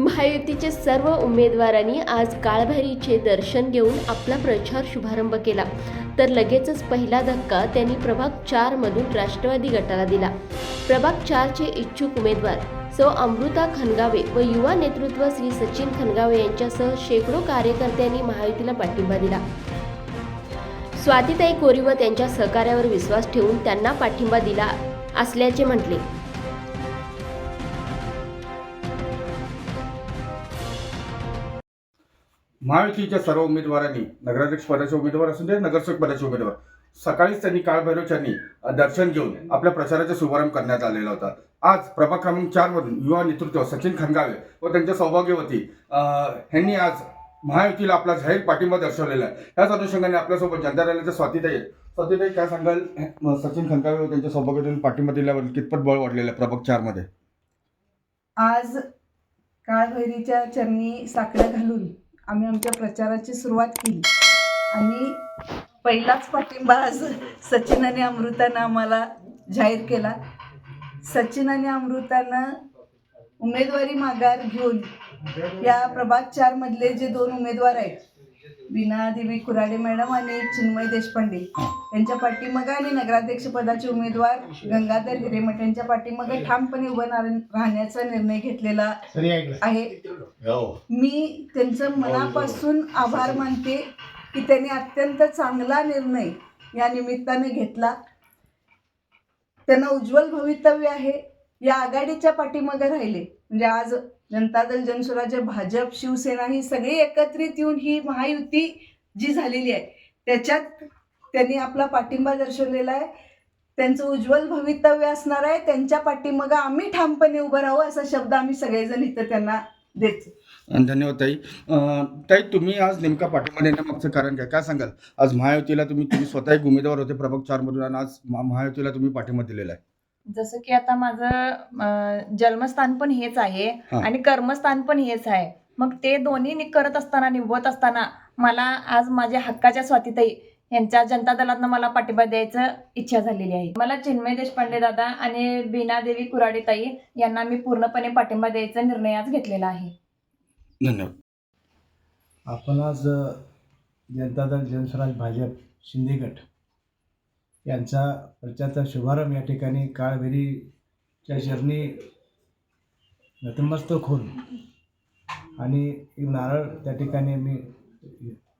महायुतीचे सर्व उमेदवारांनी आज काळभैरीचे दर्शन घेऊन आपला प्रचार शुभारंभ केला. तर लगेचच पहिला धक्का त्यांनी प्रभाग चारमधून राष्ट्रवादी गटाला दिला. प्रभाग चारचे इच्छुक उमेदवार सौ अमृता खनगावे व युवा नेतृत्व श्री सचिन खनगावे यांच्यासह शेकडो कार्यकर्त्यांनी महायुतीला पाठिंबा दिला. स्वातीताई कोरी व त्यांच्या सहकार्यावर विश्वास ठेवून त्यांना पाठिंबा दिला असल्याचे म्हटले. महायुतीच्या सर्व उमेदवारांनी नगराध्यक्ष पदाचे उमेदवार असून ते नगरसेवक पदाचे उमेदवार सकाळीच त्यांनी काळभैरवच्यांनी दर्शन घेऊन आपल्या प्रचाराचा शुभारंभ करण्यात आलेला होता. आज प्रभाग क्रमांक चार मधून युवा नेतृत्व सचिन खनगावे व त्यांच्या सौभाग्यवती अ, ह्यांनी आज महायुतीला आपला जाहीर पाठिंबा दर्शवलेला आहे. याच अनुषंगाने आपल्यासोबत जनता रॅलीच्या स्वातीताई स्वातीताई काय सांगाल? सचिन खनगावे व त्यांच्या सौभाग्यवतीने पाठिंबा दिल्यावर कितपत बळ वाढलेलं आहे प्रभाग चारमध्ये? आज काळभैरीच्या चरणी साखळ्या घालून आम्ही आमच्या प्रचाराची सुरुवात केली. आणि पहिलाच पाठिंबा आज सचिन आणि अमृतानं आम्हाला जाहीर केला. सचिन आणि अमृतानं उमेदवारी माघार घेऊन या प्रभाग चारमधले जे दोन उमेदवार आहेत विना देवी कुराडे मॅडम आणि चिन्मय देशपांडे यांच्या पाठीमागं आणि नगराध्यक्ष पदाचे उमेदवार गंगाधर हिरेमठ यांच्या पाठीमागं ठामपणे उभं राहण्या- राहण्याचा निर्णय घेतलेला आहे. मी त्यांचं मनापासून आभार मानते की त्यांनी अत्यंत चांगला निर्णय या निमित्ताने घेतला. त्यांना उज्ज्वल भवितव्य आहे. या आघाडीच्या पाठीमागे राहिले. म्हणजे आज जनता दल जनस्वराज्य भाजप शिवसेना ही सगळी एकत्रित येऊन ही महायुती जी झालेली आहे त्याच्यात त्यांनी आपला पाठिंबा दर्शवलेला आहे. त्यांचं उज्ज्वल भवितव्य असणार आहे. त्यांच्या पाठीमागं आम्ही ठामपणे उभं राहू असा शब्द आम्ही सगळेजण इथं त्यांना देतो. धन्यवाद ताई. ताई तुम्ही आज नेमका पाठिंबा देण्यामागचं कारण काय? काय सांगाल? आज महायुतीला तुम्ही तुम्ही स्वतः एक उमेदवार होते प्रभाग चारमधून आणि आज महायुतीला तुम्ही पाठिंबा दिलेला आहे. जसं की आता माझं जन्मस्थान पण हेच आहे हा. आणि कर्मस्थान पण हेच आहे. मग ते दोन्ही नि- करत असताना निभवत असताना मला आज माझ्या हक्काच्या स्वातीताई यांच्या जनता दलातनं मला पाठिंबा द्यायचं इच्छा झालेली आहे. मला चिन्मय देशपांडे दादा आणि बीना देवी कुराडे ताई यांना मी पूर्णपणे पाठिंबा द्यायचा निर्णय आज घेतलेला आहे. धन्यवाद. आपण आज अ, जनता दल जनस्वराज भाजप शिंदे गट यांचा प्रचाराचा शुभारंभ या ठिकाणी काळभेरीच्या चरणी नतमस्तक होऊन आणि एक नारळ त्या ठिकाणी मी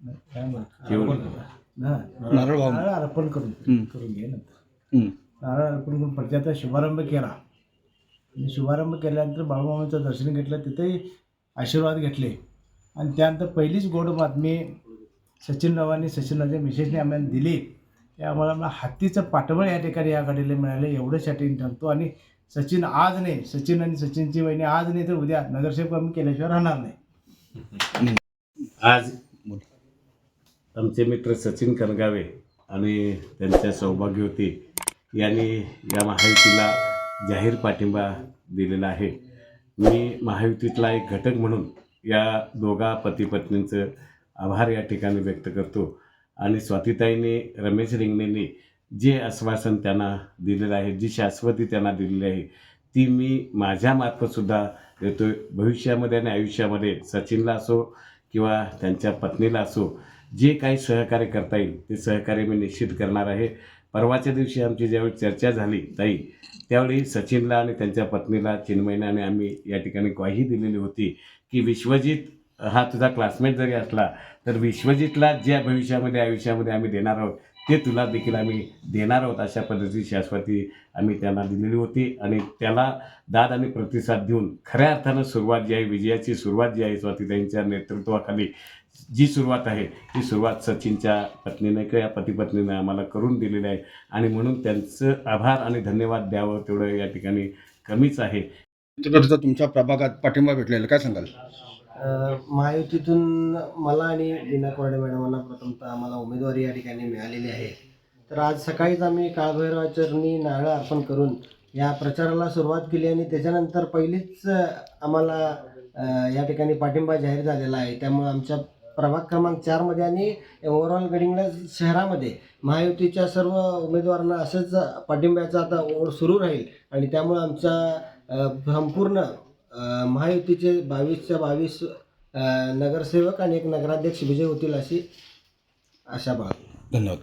काय म्हणतो? नारळ अर्पण करून. करून घे नंतर. नारळ अर्पण करून प्रचाराचा शुभारंभ केला. आणि शुभारंभ केल्यानंतर बाळूमामाचं दर्शन घेतलं तिथेही आशीर्वाद घेतले. आणि त्यानंतर पहिलीच गोड बातमी सचिन रावांनी सचिन राजे मिसेसने आम्हाला दिली. त्यामुळे मला हत्तीचं पाठबळ या ठिकाणी या गाडीला मिळालं एवढं या ठरतो आणि सचिन आज नाही सचिन आणि सचिनची बहिणी आज नाही तर उद्या नगरसेवक आम्ही केल्याशिवाय राहणार नाही. आज आमचे मित्र सचिन कनगावे आणि त्यांच्या सौभाग्यवती यांनी या महायुतीला जाहीर पाठिंबा दिलेला आहे. मी महायुतीतला एक घटक म्हणून या दोघा पती पत्नींचं आभार या ठिकाणी व्यक्त करतो. आणि स्वातीताईंनी रमेश रिंगणेंनी जे आश्वासन त्यांना दिलेलं आहे जी शाश्वती त्यांना दिलेली आहे ती मी माझ्या मार्फतसुद्धा देतो भविष्यामध्ये आणि आयुष्यामध्ये सचिनला असो किंवा त्यांच्या पत्नीला असो जे काही सहकार्य करता येईल ते सहकार्य मी निश्चित करणार आहे. परवाच्या दिवशी आमची ज्यावेळी चर्चा झाली ताई त्यावेळी सचिनला आणि त्यांच्या पत्नीला चिन्मयनाने आम्ही या ठिकाणी ग्वाही दिलेली होती की विश्वजित हा तुझा क्लासमेट जरी असला तर विश्वजितला ज्या भविष्यामध्ये आयुष्यामध्ये आम्ही देणार आहोत ते तुला देखील आम्ही देणार आहोत अशा पद्धतीची शाश्वती आम्ही त्यांना दिलेली होती. आणि त्याला दाद आणि प्रतिसाद देऊन खऱ्या अर्थानं सुरुवात जी आहे विजयाची सुरुवात जी आहे स्वातीताईंच्या नेतृत्वाखाली जी सुरुवात आहे ती सुरुवात सचिनच्या पत्नीने किंवा पतीपत्नीने आम्हाला करून दिलेली आहे. आणि म्हणून त्यांचं आभार आणि धन्यवाद द्यावं तेवढं या ठिकाणी कमीच आहे. तुमच्या प्रभागात पाठिंबा भेटलेला काय सांगाल? महायुतीतून मला आणि दिना कोरडे मॅडमांना प्रथमतः आम्हाला उमेदवारी या ठिकाणी मिळालेली आहे. तर आज सकाळीच आम्ही काळभैरवाचरणी नारळ अर्पण करून या प्रचाराला सुरुवात केली आणि त्याच्यानंतर पहिलीच आम्हाला या ठिकाणी पाठिंबा जाहीर झालेला आहे. त्यामुळे आमच्या प्रभाग क्रमांक चारमध्ये आणि ओव्हरऑल गडिंगला शहरामध्ये महायुतीच्या सर्व उमेदवारांना असंच पाठिंब्याचा आता ओढ सुरू राहील आणि त्यामुळे आमचा संपूर्ण महायुतीचे बावीसच्या बावीस नगरसेवक आणि एक नगराध्यक्ष विजय होतील अशी आशा बाळगतो. धन्यवाद.